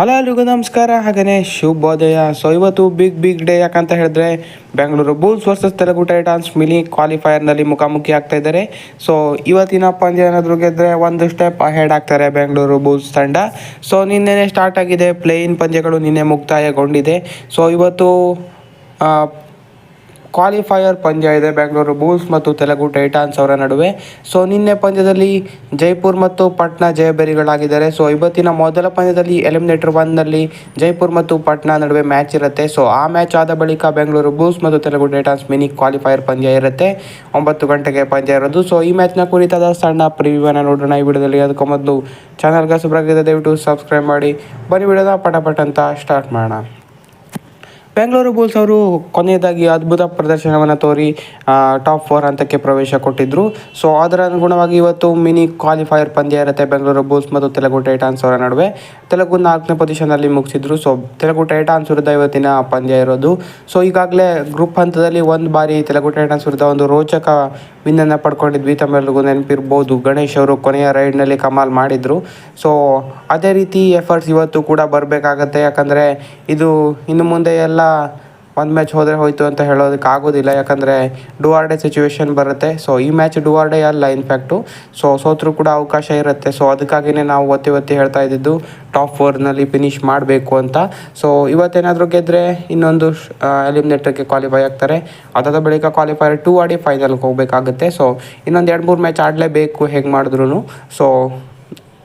Hello ಎಲ್ರಿಗೂ ನಮಸ್ಕಾರ. ಹಾಗೆಯೇ ಶುಭೋದಯ. ಸೊ ಇವತ್ತು ಬಿಗ್ ಬಿಗ್ ಡೇ ಯಾಕಂತ ಹೇಳಿದ್ರೆ, Bengaluru Bulls versus Telugu Titans mini ಕ್ವಾಲಿಫೈಯರ್ನಲ್ಲಿ ಮುಖಾಮುಖಿ ಆಗ್ತಾ ಇದ್ದಾರೆ. ಸೊ ಇವತ್ತಿನ ಪಂದ್ಯ ಏನಾದರೂ ಗೆದ್ದರೆ ಒಂದು ಸ್ಟೆಪ್ ಅಹೆಡ್ ಆಗ್ತಾರೆ ಬೆಂಗಳೂರು ಬುಲ್ಸ್ ತಂಡ. ಸೊ ನಿನ್ನೆನೇ ಸ್ಟಾರ್ಟ್ ಆಗಿದೆ. ಪ್ಲೇಯಿನ್ ಪಂದ್ಯಗಳು ನಿನ್ನೆ ಮುಕ್ತಾಯಗೊಂಡಿದೆ. ಸೊ ಇವತ್ತು ಕ್ವಾಲಿಫೈಯರ್ ಪಂದ್ಯ ಇದೆ ಬೆಂಗಳೂರು ಬೂಲ್ಸ್ ಮತ್ತು ತೆಲುಗು ಟೈಟಾನ್ಸ್ ಅವರ ನಡುವೆ. ಸೊ ನಿನ್ನೆ ಪಂದ್ಯದಲ್ಲಿ ಜೈಪುರ್ ಮತ್ತು ಪಟ್ನಾ ಜಯಬೇರಿಗಳಾಗಿದ್ದಾರೆ ಸೊ ಇವತ್ತಿನ ಮೊದಲ ಪಂದ್ಯದಲ್ಲಿ ಎಲಿಮಿನೇಟರ್ ಒನ್ನಲ್ಲಿ ಜೈಪುರ್ ಮತ್ತು ಪಟ್ನಾ ನಡುವೆ ಮ್ಯಾಚ್ ಇರುತ್ತೆ. ಸೊ ಆ ಮ್ಯಾಚ್ ಆದ ಬಳಿಕ ಬೆಂಗಳೂರು ಬೂಲ್ಸ್ ಮತ್ತು ತೆಲುಗು ಟೈಟಾನ್ಸ್ ಮಿನಿ ಕ್ವಾಲಿಫೈಯರ್ ಪಂದ್ಯ ಇರುತ್ತೆ. ಒಂಬತ್ತು ಗಂಟೆಗೆ ಪಂದ್ಯ ಇರೋದು. ಸೊ ಈ ಮ್ಯಾಚ್ನ ಕುರಿತಾದ ಸಣ್ಣ ಪ್ರಿವ್ಯೂವನ್ನು ನೋಡೋಣ. ಈ ವಿಡಿಯೋದಲ್ಲಿ ಅದಕ್ಕೂ ಮೊದಲು ಚಾನಲ್ಗೆ ಸುಬ್ರಾಗಿದೆ ದಯವಿಟ್ಟು ಸಬ್ಸ್ಕ್ರೈಬ್ ಮಾಡಿ. ಬನ್ನಿ ವಿಡಿಯೋದ ಪಟಪಟ ಅಂತ ಸ್ಟಾರ್ಟ್ ಮಾಡೋಣ. ಬೆಂಗಳೂರು ಬುಲ್ಸ್ ಅವರು ಕೊನೆಯದಾಗಿ ಅದ್ಭುತ ಪ್ರದರ್ಶನವನ್ನು ತೋರಿ ಟಾಪ್ ಫೋರ್ ಹಂತಕ್ಕೆ ಪ್ರವೇಶ ಕೊಟ್ಟಿದ್ದರು ಸೊ ಅದರ ಅನುಗುಣವಾಗಿ ಇವತ್ತು ಮಿನಿ ಕ್ವಾಲಿಫೈಯರ್ ಪಂದ್ಯ ಇರುತ್ತೆ ಬೆಂಗಳೂರು ಬುಲ್ಸ್ ಮತ್ತು ತೆಲುಗು ಟೈಟಾನ್ಸ್ ಅವರ ನಡುವೆ. ತೆಲುಗು ನಾಲ್ಕನೇ ಪೊಸಿಷನಲ್ಲಿ ಮುಗಿಸಿದ್ರು. ಸೊ ತೆಲುಗು ಟೈಟಾನ್ಸ್ ವಿರುದ್ಧ ಇವತ್ತಿನ ಪಂದ್ಯ ಇರೋದು. ಸೊ ಈಗಾಗಲೇ ಗ್ರೂಪ್ ಹಂತದಲ್ಲಿ ಒಂದು ಬಾರಿ ತೆಲುಗು ಟೈಟಾನ್ಸ್ ವಿರುದ್ಧ ಒಂದು ರೋಚಕ ವಿನ್ನನ್ನು ಪಡ್ಕೊಂಡಿದ್ವಿ ತಮ್ಮೆಲ್ಲರಿಗೂ ನೆನಪಿರ್ಬೋದು. ಗಣೇಶ್ ಅವರು ಕೊನೆಯ ರೈಡ್ನಲ್ಲಿ ಕಮಾಲ್ ಮಾಡಿದರು. ಸೊ ಅದೇ ರೀತಿ ಎಫರ್ಟ್ಸ್ ಇವತ್ತು ಕೂಡ ಬರಬೇಕಾಗತ್ತೆ. ಯಾಕಂದರೆ ಇದು ಇನ್ನು ಮುಂದೆ ಎಲ್ಲ ಒಂದು ಮ್ಯಾಚ್ ಹೋದರೆ ಹೋಯಿತು ಅಂತ ಹೇಳೋದಕ್ಕೆ ಆಗೋದಿಲ್ಲ. ಯಾಕಂದರೆ ಡುವಾರ್ಡೆ ಸಿಚುವೇಶನ್ ಬರುತ್ತೆ. ಸೊ ಈ ಮ್ಯಾಚ್ ಡುವಾರ್ಡೆ ಅಲ್ಲ ಇನ್ಫ್ಯಾಕ್ಟು ಸೊ ಸೋತ್ರೂ ಕೂಡ ಅವಕಾಶ ಇರುತ್ತೆ. ಸೊ ಅದಕ್ಕಾಗಿಯೇ ನಾವು ಒತ್ತಿ ಒತ್ತಿ ಹೇಳ್ತಾ ಇದ್ದಿದ್ದು ಟಾಪ್ ಫೋರ್ನಲ್ಲಿ ಫಿನಿಶ್ ಮಾಡಬೇಕು ಅಂತ. ಸೊ ಇವತ್ತೇನಾದರೂ ಗೆದ್ದರೆ ಇನ್ನೊಂದು ಎಲಿಮಿನೇಟರ್ಗೆ ಕ್ವಾಲಿಫೈ ಆಗ್ತಾರೆ. ಅದಾದ ಬಳಿಕ ಕ್ವಾಲಿಫೈರ್ ಟೂ ಆಡಿ ಫೈನಲ್ಗೆ ಹೋಗಬೇಕಾಗುತ್ತೆ. ಸೊ ಇನ್ನೊಂದು ಎರಡು ಮೂರು ಮ್ಯಾಚ್ ಆಡಲೇಬೇಕು. ಹೇಗೆ ಮಾಡಿದ್ರು ಸೊ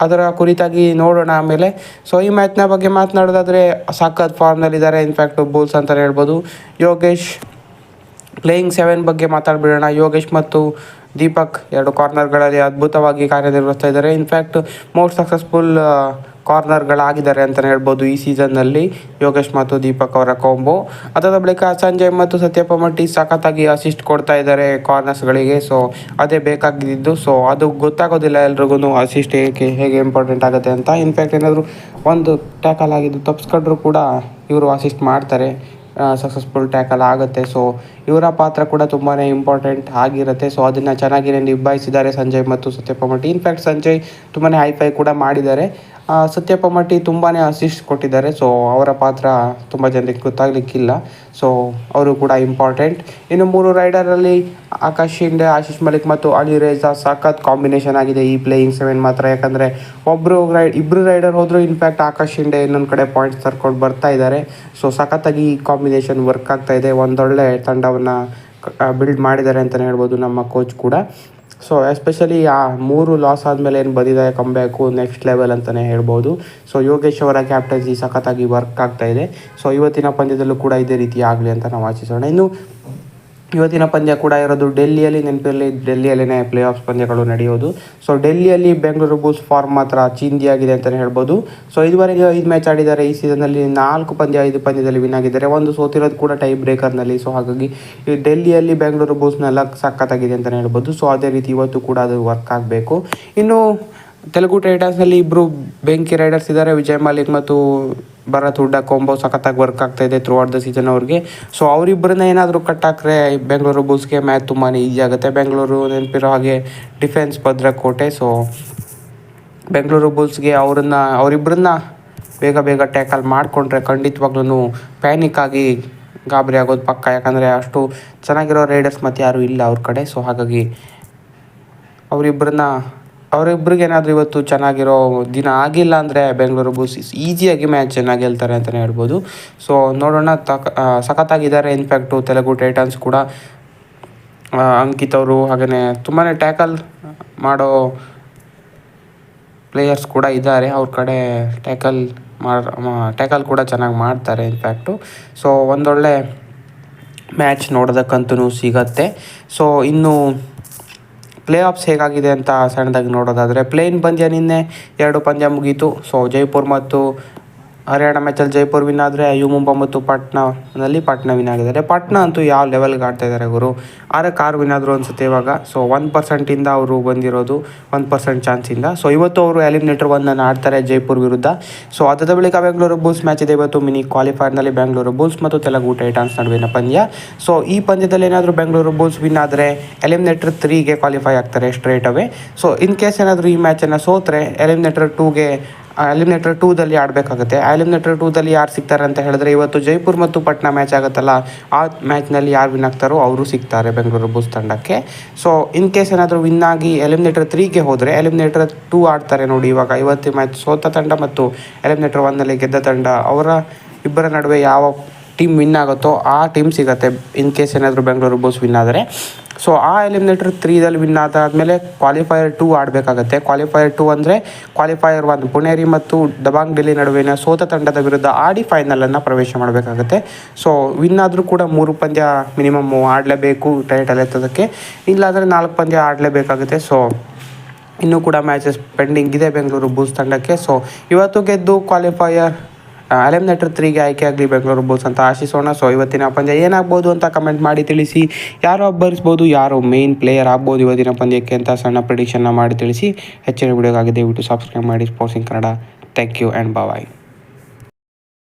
ಅದರ ಕುರಿತಾಗಿ ನೋಡೋಣ ಆಮೇಲೆ. ಸೊ ಈ ಮ್ಯಾಚ್ನ ಬಗ್ಗೆ ಮಾತನಾಡೋದಾದರೆ ಸಖತ್ ಫಾರ್ಮ್ನಲ್ಲಿದ್ದಾರೆ ಇನ್ಫ್ಯಾಕ್ಟ್ ಬುಲ್ಸ್ ಅಂತಲೇ ಹೇಳ್ಬೋದು. ಯೋಗೇಶ್ ಪ್ಲೇಯಿಂಗ್ ಸೆವೆನ್ ಬಗ್ಗೆ ಮಾತಾಡ್ಬಿಡೋಣ. ಯೋಗೇಶ್ ಮತ್ತು ದೀಪಕ್ ಎರಡು ಕಾರ್ನರ್ಗಳಲ್ಲಿ ಅದ್ಭುತವಾಗಿ ಕಾರ್ಯನಿರ್ವಹಿಸ್ತಾ ಇದ್ದಾರೆ. ಇನ್ಫ್ಯಾಕ್ಟ್ ಮೋಸ್ಟ್ ಸಕ್ಸಸ್ಫುಲ್ ಕಾರ್ನರ್ಗಳಾಗಿದ್ದಾರೆ ಅಂತಲೇ ಹೇಳ್ಬೋದು ಈ ಸೀಸನ್ನಲ್ಲಿ ಯೋಗೇಶ್ ಮತ್ತು ದೀಪಕ್ ಅವರ ಕಾಂಬೋ. ಅದಾದ ಬಳಿಕ ಸಂಜಯ್ ಮತ್ತು ಸತ್ಯಪ್ಪ ಮಟ್ಟಿ ಸಖತ್ತಾಗಿ ಅಸಿಸ್ಟ್ ಕೊಡ್ತಾ ಇದ್ದಾರೆ ಕಾರ್ನರ್ಸ್ಗಳಿಗೆ. ಸೊ ಅದೇ ಬೇಕಾಗಿದ್ದು. ಸೊ ಅದು ಗೊತ್ತಾಗೋದಿಲ್ಲ ಎಲ್ರಿಗೂ ಅಸಿಸ್ಟ್ ಹೇಗೆ ಹೇಗೆ ಇಂಪಾರ್ಟೆಂಟ್ ಆಗುತ್ತೆ ಅಂತ. ಇನ್ಫ್ಯಾಕ್ಟ್ ಏನಾದರೂ ಒಂದು ಟ್ಯಾಕಲ್ ಆಗಿದ್ದು ತಪ್ಪಿಸ್ಕೊಂಡ್ರು ಕೂಡ ಇವರು ಅಸಿಸ್ಟ್ ಮಾಡ್ತಾರೆ. ಸಕ್ಸಸ್ಫುಲ್ ಟ್ಯಾಕಲ್ ಆಗುತ್ತೆ. ಸೊ ಇವರ ಪಾತ್ರ ಕೂಡ ತುಂಬಾ ಇಂಪಾರ್ಟೆಂಟ್ ಆಗಿರುತ್ತೆ. ಸೊ ಅದನ್ನು ಚೆನ್ನಾಗಿ ನಿಭಾಯಿಸಿದ್ದಾರೆ ಸಂಜಯ್ ಮತ್ತು ಸತ್ಯಪ್ಪ ಮಟ್ಟಿ. ಇನ್ಫ್ಯಾಕ್ಟ್ ಸಂಜಯ್ ತುಂಬಾ ಹೈಫೈ ಕೂಡ ಮಾಡಿದ್ದಾರೆ. ಸತ್ಯಪ್ಪ ಮಟ್ಟಿ ತುಂಬಾ ಅಸಿಸ್ಟ್ ಕೊಟ್ಟಿದ್ದಾರೆ. ಸೊ ಅವರ ಪಾತ್ರ ತುಂಬ ಜನರಿಗೆ ಗೊತ್ತಾಗಲಿಕ್ಕಿಲ್ಲ. ಸೊ ಅವರು ಕೂಡ ಇಂಪಾರ್ಟೆಂಟ್ ಇನ್ನು ಮೂರು ರೈಡರಲ್ಲಿ ಆಕಾಶ್ ಶಿಂಡೆ ಆಶೀಶ್ ಮಲಿಕ್ ಮತ್ತು ಅಲಿ ರೇಜಾ ಸಖತ್ ಕಾಂಬಿನೇಷನ್ ಆಗಿದೆ ಈ ಪ್ಲೇಯಿಂಗ್ ಸೆವೆನ್ ಮಾತ್ರ. ಯಾಕಂದರೆ ಒಬ್ಬರು ರೈಡ್ ಇಬ್ಬರು ರೈಡರ್ ಹೋದರೂ ಇನ್ಫ್ಯಾಕ್ಟ್ ಆಕಾಶ್ ಶಿಂಡೆ ಇನ್ನೊಂದು ಕಡೆ ಪಾಯಿಂಟ್ಸ್ ತರ್ಕೊಂಡು ಬರ್ತಾ ಇದ್ದಾರೆ. ಸೊ ಸಖತ್ತಾಗಿ ಈ ಕಾಂಬಿನೇಷನ್ ವರ್ಕ್ ಆಗ್ತಾ ಇದೆ. ಒಂದೊಳ್ಳೆ ತಂಡವನ್ನು ಬಿಲ್ಡ್ ಮಾಡಿದ್ದಾರೆ ಅಂತಲೇ ಹೇಳ್ಬೋದು ನಮ್ಮ ಕೋಚ್ ಕೂಡ. ಸೊ ಎಸ್ಪೆಷಲಿ ಆ ಮೂರು ಲಾಸ್ ಆದಮೇಲೆ ಏನು ಬಂದಿದೆ ಕಂಬ್ಯಾಕು ನೆಕ್ಸ್ಟ್ ಲೆವೆಲ್ ಅಂತಲೇ ಹೇಳ್ಬೋದು. ಸೊ ಯೋಗೇಶ್ ಅವರ ಕ್ಯಾಪ್ಟನ್ಸಿ ಸಖತ್ತಾಗಿ ವರ್ಕ್ ಆಗ್ತಾ ಇದೆ. ಸೊ ಇವತ್ತಿನ ಪಂದ್ಯದಲ್ಲೂ ಕೂಡ ಇದೇ ರೀತಿ ಆಗಲಿ ಅಂತ ನಾವು ಆಶಿಸೋಣ ಇನ್ನು ಇವತ್ತಿನ ಪಂದ್ಯ ಕೂಡ ಇರೋದು ಡೆಲ್ಲಿಯಲ್ಲಿ, ನೆನಪಿರಲಿ ಡೆಲ್ಲಿಯಲ್ಲೇ ಪ್ಲೇ ಆಫ್ಸ್ ಪಂದ್ಯಗಳು ನಡೆಯೋದು. ಸೊ ಡೆಲ್ಲಿಯಲ್ಲಿ ಬೆಂಗಳೂರು ಬುಲ್ಸ್ ಫಾರ್ಮ್ ಮಾತ್ರ ಚಿಂದಿಯಾಗಿದೆ ಅಂತಲೇ ಹೇಳ್ಬೋದು. ಸೊ ಇದುವರೆಗೆ ಐದು ಮ್ಯಾಚ್ ಆಡಿದ್ದಾರೆ. ಈ ಸೀಸನ್ನಲ್ಲಿ ನಾಲ್ಕು ಪಂದ್ಯ, ಐದು ಪಂದ್ಯದಲ್ಲಿ ವಿನ್ ಆಗಿದ್ದಾರೆ. ಒಂದು ಸೋತಿರೋದು ಕೂಡ ಟೈ ಬ್ರೇಕರ್ನಲ್ಲಿ ಸೊ ಹಾಗಾಗಿ ಈ ಡೆಲ್ಲಿಯಲ್ಲಿ ಬೆಂಗಳೂರು ಬುಲ್ಸ್ನೆಲ್ಲ ಸಖತ್ತಾಗಿದೆ ಅಂತಲೇ ಹೇಳ್ಬೋದು. ಸೊ ಅದೇ ರೀತಿ ಇವತ್ತು ಕೂಡ ಅದು ವರ್ಕ್ ಆಗಬೇಕು. ಇನ್ನು ತೆಲುಗು ಟೈಟನ್ಸ್ನಲ್ಲಿ ಇಬ್ಬರು ಬೆಂಕಿ ರೈಡರ್ಸ್ ಇದ್ದಾರೆ. ವಿಜಯ್ ಮಾಲಿಕ್ ಮತ್ತು ಭರತ್ ಹುಡ್ಡ ಕೊಂಬೋ ಸಖತ್ತಾಗಿ ವರ್ಕ್ ಆಗ್ತಾ ಇದೆ ಥ್ರೂ ಔಟ್ ದ ಸೀಸನ್ ಅವ್ರಿಗೆ. ಸೊ ಅವರಿಬ್ಬರನ್ನ ಏನಾದರೂ ಕಟ್ ಹಾಕ್ರೆ ಬೆಂಗಳೂರು ಬುಲ್ಸ್ಗೆ ಮ್ಯಾಚ್ ತುಂಬಾ ಈಸಿ ಆಗುತ್ತೆ. ಬೆಂಗಳೂರು ನೆನಪಿರೋ ಹಾಗೆ ಡಿಫೆನ್ಸ್ ಭದ್ರಕೋಟೆ. ಸೊ ಬೆಂಗಳೂರು ಬುಲ್ಸ್ಗೆ ಅವ್ರನ್ನ ಅವರಿಬ್ಬರನ್ನ ಬೇಗ ಬೇಗ ಟ್ಯಾಕಲ್ ಮಾಡಿಕೊಂಡ್ರೆ ಖಂಡಿತವಾಗ್ಲೂ ಪ್ಯಾನಿಕ್ ಆಗಿ ಗಾಬರಿ ಆಗೋದು ಪಕ್ಕ. ಯಾಕಂದರೆ ಅಷ್ಟು ಚೆನ್ನಾಗಿರೋ ರೈಡರ್ಸ್ ಮತ್ತು ಯಾರೂ ಇಲ್ಲ ಅವ್ರ ಕಡೆ. ಸೊ ಹಾಗಾಗಿ ಅವರಿಬ್ಬರನ್ನ ಅವರಿಬ್ಬರಿಗೆ ಏನಾದರೂ ಇವತ್ತು ಚೆನ್ನಾಗಿರೋ ದಿನ ಆಗಿಲ್ಲ ಅಂದರೆ ಬೆಂಗಳೂರು ಬುಲ್ಸ್ ಈಸಿಯಾಗಿ ಚೆನ್ನಾಗಿ ಗೆಲ್ತಾರೆ ಅಂತಲೇ ಹೇಳ್ಬೋದು. ಸೊ ನೋಡೋಣ, ತಕ ಸಖತ್ತಾಗಿದ್ದಾರೆ. ಇನ್ಫ್ಯಾಕ್ಟು ತೆಲುಗು ಟೈಟನ್ಸ್ ಕೂಡ ಅಂಕಿತ್ ಅವರು ಹಾಗೆಯೇ ತುಂಬಾ ಟ್ಯಾಕಲ್ ಮಾಡೋ ಪ್ಲೇಯರ್ಸ್ ಕೂಡ ಇದ್ದಾರೆ. ಅವ್ರ ಕಡೆ ಟ್ಯಾಕಲ್ ಟ್ಯಾಕಲ್ ಕೂಡ ಚೆನ್ನಾಗಿ ಮಾಡ್ತಾರೆ ಇನ್ಫ್ಯಾಕ್ಟು ಸೊ ಒಂದೊಳ್ಳೆ ಮ್ಯಾಚ್ ನೋಡೋದಕ್ಕಂತೂ ಸಿಗತ್ತೆ. ಸೊ ಇನ್ನು ಪ್ಲೇ ಆಫ್ಸ್ ಹೇಗಾಗಿದೆ ಅಂತ ಸಣ್ಣದಾಗಿ ನೋಡೋದಾದರೆ, ಪ್ಲೇನ್ ಪಂದ್ಯ ನಿನ್ನೆ ಎರಡು ಪಂದ್ಯ ಮುಗೀತು. ಸೊ, ಜೈಪುರ್ ಮತ್ತು ಹರಿಯಾಣ ಮ್ಯಾಚಲ್ಲಿ ಜೈಪುರ್ ವಿನ್ ಆದರೆ ಯು ಮುಂಬಾ ಮತ್ತು ಪಾಟ್ನಾನಲ್ಲಿ ಪಾಟ್ನಾ ವಿನ್ ಆಗಿದ್ದಾರೆ. ಪಾಟ್ನಾ ಅಂತೂ ಯಾವ ಲೆವೆಲ್ಗೆ ಆಡ್ತಾ ಇದ್ದಾರೆ ಗುರು? ಕಾರ್ ವಿನ್ ಆದರು ಅನ್ಸುತ್ತೆ ಇವಾಗ. ಸೊ ಒನ್ ಪರ್ಸೆಂಟಿಂದ ಅವರು ಬಂದಿರೋದು ಒನ್ ಪರ್ಸೆಂಟ್ ಚಾನ್ಸಿಂದ ಸೊ ಇವತ್ತು ಅವರು ಎಲಿಮಿನೇಟರ್ ಒಂದನ್ನು ಆಡ್ತಾರೆ ಜೈಪುರ್ ವಿರುದ್ಧ. ಸೊ ಅದಾದ ಬಳಿಕ ಬೆಂಗಳೂರು ಬುಲ್ಸ್ ಮ್ಯಾಚ್ ಇದೆ. ಇವತ್ತು ಮಿನಿ ಕ್ವಾಲಿಫೈರ್ನಲ್ಲಿ ಬೆಂಗಳೂರು ಬುಲ್ಸ್ ಮತ್ತು ತೆಲುಗು ಟೈಟಾನ್ಸ್ ನಡುವಿನ ಪಂದ್ಯ. ಸೊ ಈ ಪಂದ್ಯದಲ್ಲಿ ಏನಾದರೂ ಬೆಂಗಳೂರು ಬುಲ್ಸ್ ವಿನ್ ಆದರೆ ಎಲಿಮಿನೇಟರ್ ತ್ರೀಗೆ ಕ್ವಾಲಿಫೈ ಆಗ್ತಾರೆ straight away so in case ಏನಾದರೂ ಈ ಮ್ಯಾಚನ್ನು ಸೋತ್ರೆ ಎಲಿಮಿನೇಟರ್ ಟೂಗೆ ಎಲಿಮಿನೇಟರ್ ಟೂದಲ್ಲಿ ಆಡಬೇಕಾಗುತ್ತೆ. ಎಲಿಮಿನೇಟರ್ ಟೂದಲ್ಲಿ ಯಾರು ಸಿಗ್ತಾರೆ ಅಂತ ಹೇಳಿದ್ರೆ ಇವತ್ತು ಜೈಪುರ್ ಮತ್ತು ಪಟ್ನಾ ಮ್ಯಾಚ್ ಆಗುತ್ತಲ್ಲ, ಆ ಮ್ಯಾಚ್ನಲ್ಲಿ ಯಾರು ವಿನ್ ಆಗ್ತಾರೋ ಅವರು ಸಿಗ್ತಾರೆ ಬೆಂಗಳೂರು ಬುಲ್ಸ್ ತಂಡಕ್ಕೆ. ಸೊ ಇನ್ ಕೇಸ್ ಏನಾದರೂ ವಿನ್ ಆಗಿ ಎಲಿಮಿನೇಟರ್ ತ್ರೀಗೆ ಹೋದರೆ ಎಲಿಮಿನೇಟರ್ ಟೂ ಆಡ್ತಾರೆ ನೋಡಿ ಇವಾಗ. ಇವತ್ತು ಮ್ಯಾಚ್ ಸೋತ ತಂಡ ಮತ್ತು ಎಲಿಮಿನೇಟರ್ ಒನ್ನಲ್ಲಿ ಗೆದ್ದ ತಂಡ, ಅವರ ಇಬ್ಬರ ನಡುವೆ ಯಾವ ಟೀಮ್ ವಿನ್ ಆಗುತ್ತೋ ಆ ಟೀಮ್ ಸಿಗುತ್ತೆ. ಇನ್ ಕೇಸ್ ಏನಾದರೂ ಬೆಂಗಳೂರು ಬುಲ್ಸ್ ವಿನ್ ಆದರೆ. ಸೊ ಆ ಎಲಿಮಿನೇಟರ್ ತ್ರೀದಲ್ಲಿ ವಿನ್ ಆದಾದಮೇಲೆ ಕ್ವಾಲಿಫೈಯರ್ ಟೂ ಆಡಬೇಕಾಗತ್ತೆ. ಕ್ವಾಲಿಫೈಯರ್ ಟೂ ಅಂದರೆ ಕ್ವಾಲಿಫೈಯರ್ ಒನ್ ಪುಣೇರಿ ಮತ್ತು ದಬಾಂಗ್ ಡೆಲ್ಲಿ ನಡುವಿನ ಸೋತ ತಂಡದ ವಿರುದ್ಧ ಆಡಿ ಫೈನಲನ್ನು ಪ್ರವೇಶ ಮಾಡಬೇಕಾಗತ್ತೆ. ಸೊ ವಿನ್ ಆದರೂ ಕೂಡ ಮೂರು ಪಂದ್ಯ ಮಿನಿಮಮ್ ಆಡಲೇಬೇಕು ಟೈಟಲ್ ಎತ್ತೋದಕ್ಕೆ. ಇಲ್ಲಾಂದರೆ ನಾಲ್ಕು ಪಂದ್ಯ ಆಡಲೇಬೇಕಾಗುತ್ತೆ. ಸೊ ಇನ್ನೂ ಕೂಡ ಮ್ಯಾಚಸ್ ಪೆಂಡಿಂಗ್ ಇದೆ ಬೆಂಗಳೂರು ಬೂಸ್ ತಂಡಕ್ಕೆ. ಸೊ ಇವತ್ತು ಗೆದ್ದು ಕ್ವಾಲಿಫೈಯರ್ ಎಲಿಮಿನೇಟರ್ ತ್ರೀಗೆ ಆಯ್ಕೆ ಆಗಲಿ, ಬೆಂಗಳೂರು ಬುಲ್ಸ್ ಅಂತ ಆಶಿಸೋಣ. ಸೊ ಇವತ್ತಿನ ಪಂದ್ಯ ಏನಾಗ್ಬೋದು ಅಂತ ಕಮೆಂಟ್ ಮಾಡಿ ತಿಳಿಸಿ. ಯಾರು ಅಬ್ಬರಿಸ್ಬೋದು, ಯಾರು ಮೇನ್ ಪ್ಲೇಯರ್ ಆಗ್ಬೋದು ಇವತ್ತಿನ ಪಂದ್ಯಕ್ಕೆ ಅಂತ ಸಣ್ಣ ಪ್ರಿಡಿಕ್ಷನ್ನ ಮಾಡಿ ತಿಳಿಸಿ. ಹೆಚ್ಚಿನ ವಿಡಿಯೋಗಾಗಿ ದಯವಿಟ್ಟು ಸಬ್ಸ್ಕ್ರೈಬ್ ಮಾಡಿ. ಸ್ಪೋರ್ಟ್ಸಿಂಗ್ Kannada thank you and bye